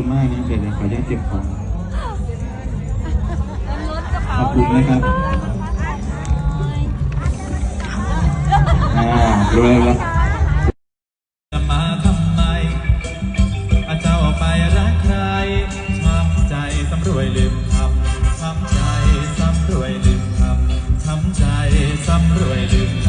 คุณมากนะเดี๋ยวขออนุญาตเก็บของรถกระเป๋าขอบคุณนะครับอ่ารู้แล้วครับจะมาทำไมอาเจ้าไปรักใครช้ำใจสำรวยลืมคำช้ำใจสำรวยลืมคำช้ำใจสำรวยลืมคำ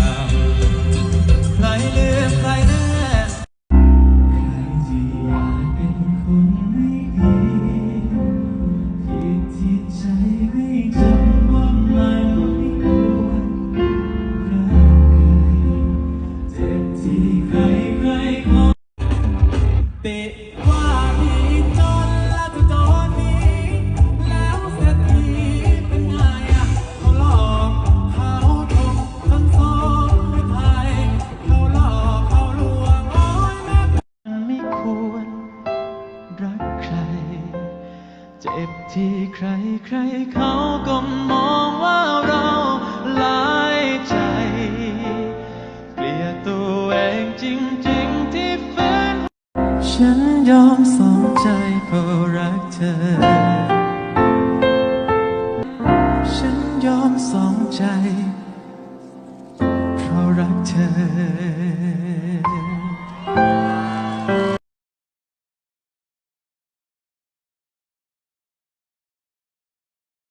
เจ็บที่ใครใครเขาก็มองว่าเราหลายใจ เกลียดตัวเองจริง ฉันยอมสองใจเพราะรักเธอ ฉันยอมสองใจเพราะรักเธอ